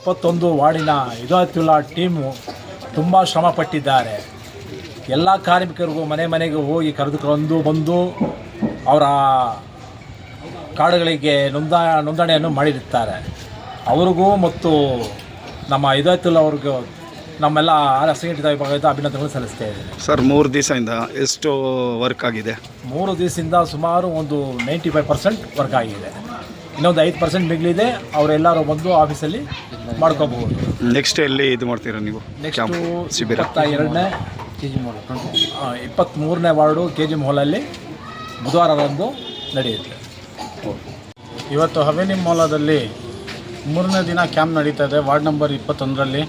ಇಪ್ಪತ್ತೊಂದು ವಾರ್ಡಿನ ಇದಾತುಲ್ಲಾ ಟೀಮು ತುಂಬ ಶ್ರಮ ಪಟ್ಟಿದ್ದಾರೆ. ಎಲ್ಲ ಕಾರ್ಮಿಕರಿಗೂ ಮನೆ ಮನೆಗೆ ಹೋಗಿ ಕರೆದುಕೊಂಡು ಬಂದು ಅವರ ಕಾರ್ಡ್ಗಳಿಗೆ ನೋಂದಾ ನೋಂದಣಿಯನ್ನು ಮಾಡಿರುತ್ತಾರೆ. ಅವ್ರಿಗೂ ಮತ್ತು ನಮ್ಮ ಇದಾತುಲ್ಲ ಅವ್ರಿಗೂ ನಮ್ಮೆಲ್ಲ ಸಂಘಟಿತ ವಿಭಾಗದ ಅಭಿನಂದನೆಗಳು ಸಲ್ಲಿಸ್ತಾ ಇದ್ದೀನಿ ಸರ್ ಮೂರು ದಿವಸದಿಂದ ಎಷ್ಟು ವರ್ಕ್ ಆಗಿದೆ? ಮೂರು ದಿವಸದಿಂದ ಸುಮಾರು ಒಂದು ನೈಂಟಿ ಫೈವ್ ಪರ್ಸೆಂಟ್ ವರ್ಕ್ ಆಗಿದೆ. ಇನ್ನೊಂದು ಐದು ಪರ್ಸೆಂಟ್ ಮಿಗಿಲಿದೆ ಅವರೆಲ್ಲರೂ ಬಂದು ಆಫೀಸಲ್ಲಿ ಮಾಡ್ಕೋಬಹುದು. ನೆಕ್ಸ್ಟ್ ಎಲ್ಲಿ ಇದು ಮಾಡ್ತೀರಾ ನೀವು? ನೆಕ್ಸ್ಟು ಶಿಬಿರ? ಎರಡನೇ ಕೆ ಜಿ ಮಾಲ್ ಇಪ್ಪತ್ತ್ಮೂರನೇ ವಾರ್ಡು ಕೆ ಜಿ ಮಾಲಲ್ಲಿ ಬುಧವಾರದಂದು ನಡೆಯುತ್ತೆ. ಇವತ್ತು ಹವೇಲಿ ಮೌಲದಲ್ಲಿ ಮೂರನೇ ದಿನ ಕ್ಯಾಂಪ್ ನಡೀತಾ ಇದೆ ವಾರ್ಡ್ ನಂಬರ್ ಇಪ್ಪತ್ತೊಂದರಲ್ಲಿ.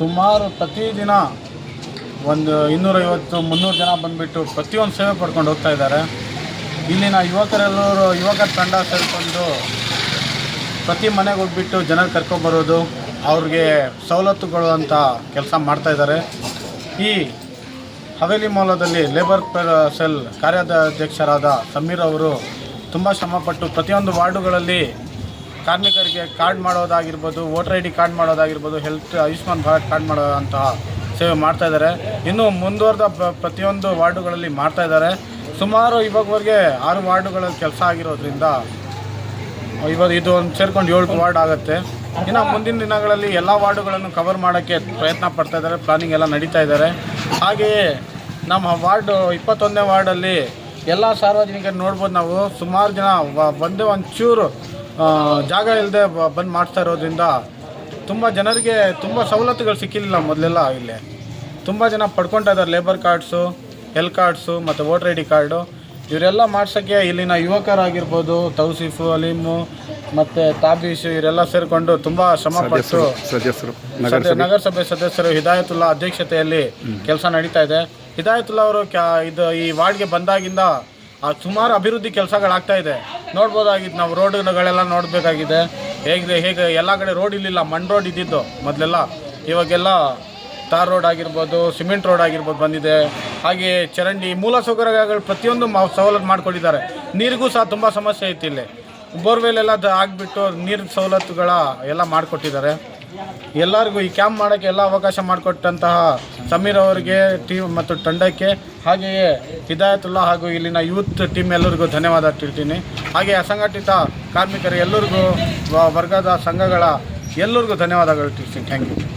ಸುಮಾರು ಪ್ರತಿದಿನ ಒಂದು ಇನ್ನೂರೈವತ್ತು ಮುನ್ನೂರು ಜನ ಬಂದುಬಿಟ್ಟು ಪ್ರತಿಯೊಂದು ಸೇವೆ ಪಡ್ಕೊಂಡು ಹೋಗ್ತಾ ಇದ್ದಾರೆ. ಇಲ್ಲಿನ ಯುವಕರೆಲ್ಲರೂ, ಯುವಕರ ತಂಡ ಸೇರಿಕೊಂಡು ಪ್ರತಿ ಮನೆಗೆ ಹೋಗ್ಬಿಟ್ಟು ಜನರು ಕರ್ಕೊಂಬರೋದು ಅವ್ರಿಗೆ ಸವಲತ್ತುಗಳು ಅಂತ ಕೆಲಸ ಮಾಡ್ತಾಯಿದ್ದಾರೆ ಈ ಹವೇಲಿ ಮೌಲದಲ್ಲಿ ಲೇಬರ್ ಸೆಲ್ ಕಾರ್ಯಾಧ್ಯಕ್ಷರಾದ ಸಮೀರ್ ಅವರು ತುಂಬ ಶ್ರಮಪಟ್ಟು ಪ್ರತಿಯೊಂದು ವಾರ್ಡುಗಳಲ್ಲಿ ಕಾರ್ಮಿಕರಿಗೆ ಕಾರ್ಡ್ ಮಾಡೋದಾಗಿರ್ಬೋದು, ವೋಟರ್ ಐ ಡಿ ಕಾರ್ಡ್ ಮಾಡೋದಾಗಿರ್ಬೋದು, ಹೆಲ್ತ್, ಆಯುಷ್ಮಾನ್ ಭಾರತ್ ಕಾರ್ಡ್ ಮಾಡೋದಂತಹ ಸೇವೆ ಮಾಡ್ತಾ ಇದ್ದಾರೆ. ಇನ್ನು ಮುಂದುವರೆದ ಪ್ರತಿಯೊಂದು ವಾರ್ಡುಗಳಲ್ಲಿ ಮಾಡ್ತಾ ಇದ್ದಾರೆ. ಸುಮಾರು ಇವಾಗವರೆಗೆ ಆರು ವಾರ್ಡುಗಳಲ್ಲಿ ಕೆಲಸ ಆಗಿರೋದ್ರಿಂದ, ಇವಾಗ ಇದು ಒಂದು ಸೇರ್ಕೊಂಡು ಏಳು ವಾರ್ಡ್ ಆಗುತ್ತೆ. ಇನ್ನು ಮುಂದಿನ ದಿನಗಳಲ್ಲಿ ಎಲ್ಲ ವಾರ್ಡುಗಳನ್ನು ಕವರ್ ಮಾಡೋಕ್ಕೆ ಪ್ರಯತ್ನ ಪಡ್ತಾ ಇದ್ದಾರೆ ಪ್ಲಾನಿಂಗ್ ಎಲ್ಲ ನಡೀತಾ ಇದ್ದಾರೆ ಹಾಗೆಯೇ ನಮ್ಮ ವಾರ್ಡು ಇಪ್ಪತ್ತೊಂದನೇ ವಾರ್ಡಲ್ಲಿ ಎಲ್ಲ ಸಾರ್ವಜನಿಕರು ನೋಡ್ಬೋದು ನಾವು. ಸುಮಾರು ಜನ ಬಂದು ಒಂಚೂರು ಜಾಗ ಇಲ್ಲದೆ ಬಂದು ಮಾಡ್ತಾ ಇರೋದ್ರಿಂದ ತುಂಬ ಜನರಿಗೆ ತುಂಬ ಸವಲತ್ತುಗಳು ಸಿಕ್ಕಿಲ್ಲ ಮೊದಲೆಲ್ಲ ಇಲ್ಲಿ. ತುಂಬ ಜನ ಪಡ್ಕೊತಾ ಇದ್ದಾರೆ ಲೇಬರ್ ಕಾರ್ಡ್ಸು ಹೆಲ್ತ್ ಕಾರ್ಡ್ಸು ಮತ್ತು ವೋಟರ್ ಐ ಡಿ ಕಾರ್ಡು ಇವರೆಲ್ಲ ಮಾಡ್ಸೋಕ್ಕೆ ಇಲ್ಲಿನ ಯುವಕರಾಗಿರ್ಬೋದು ತೌಸೀಫು ಅಲೀಮು ಮತ್ತು ತಾಬೀಶು ಇವರೆಲ್ಲ ಸೇರಿಕೊಂಡು ತುಂಬ ಶ್ರಮಪಟ್ಟು ಸದಸ್ಯರು ನಗರಸಭೆ. ಸದಸ್ಯರು ಹಿದಾಯತುಲ್ಲಾ ಅಧ್ಯಕ್ಷತೆಯಲ್ಲಿ ಕೆಲಸ ನಡೀತಾ ಇದೆ. ಹಿದಾಯತುಲ್ಲಾ ಅವರು ಕ್ಯಾ ಇದು ಈ ವಾರ್ಡ್ಗೆ ಬಂದಾಗಿಂದ ಆ ಸುಮಾರು ಅಭಿವೃದ್ಧಿ ಕೆಲಸಗಳಾಗ್ತಾ ಇದೆ. ನೋಡ್ಬೋದಾಗಿತ್ತು ನಾವು ರೋಡ್ಗಳೆಲ್ಲ ನೋಡಬೇಕಾಗಿದೆ. ಹೇಗೆ ಹೇಗೆ ಎಲ್ಲ ಕಡೆ ರೋಡ್ ಇಲ್ಲಿಲ್ಲ ಮಣ್ಣು ರೋಡ್ ಇದ್ದಿದ್ದು ಮೊದಲೆಲ್ಲ. ಇವಾಗೆಲ್ಲ ತಾರ್ ರೋಡ್ ಆಗಿರ್ಬೋದು ಸಿಮೆಂಟ್ ರೋಡ್ ಆಗಿರ್ಬೋದು ಬಂದಿದೆ. ಹಾಗೆ ಚರಂಡಿ ಮೂಲ ಸೌಕರ್ಯಗಳು ಪ್ರತಿಯೊಂದು ಮಾ ಸವಲತ್ತು ಮಾಡಿಕೊಟ್ಟಿದ್ದಾರೆ ನೀರಿಗೂ ಸಹ ತುಂಬ ಸಮಸ್ಯೆ ಐತಿ ಇಲ್ಲಿ. ಬೋರ್ವೆಲ್ ಎಲ್ಲ ಆಗಿಬಿಟ್ಟು ನೀರಿನ ಸವಲತ್ತುಗಳ ಎಲ್ಲ ಮಾಡಿಕೊಟ್ಟಿದ್ದಾರೆ. ಎಲ್ಲರಿಗೂ ಈ ಕ್ಯಾಂಪ್ ಮಾಡೋಕ್ಕೆ ಎಲ್ಲ ಅವಕಾಶ ಮಾಡಿಕೊಟ್ಟಂತಹ ಸಮೀರ್ ಅವರಿಗೆ ಟೀಮ್ ಮತ್ತು ತಂಡಕ್ಕೆ, ಹಾಗೆಯೇ ಹಿದಾಯತುಲ್ಲಾ ಹಾಗೂ ಇಲ್ಲಿನ ಯೂತ್ ಟೀಮ್ ಎಲ್ಲರಿಗೂ ಧನ್ಯವಾದ ತಿಳ್ತೀನಿ. ಹಾಗೆ ಅಸಂಘಟಿತ ಕಾರ್ಮಿಕರು ಎಲ್ಲರಿಗೂ ವರ್ಗದ ಸಂಘಗಳ ಎಲ್ಲರಿಗೂ ಧನ್ಯವಾದಗಳು ತಿಳಿಸ್ತೀನಿ. Thank you.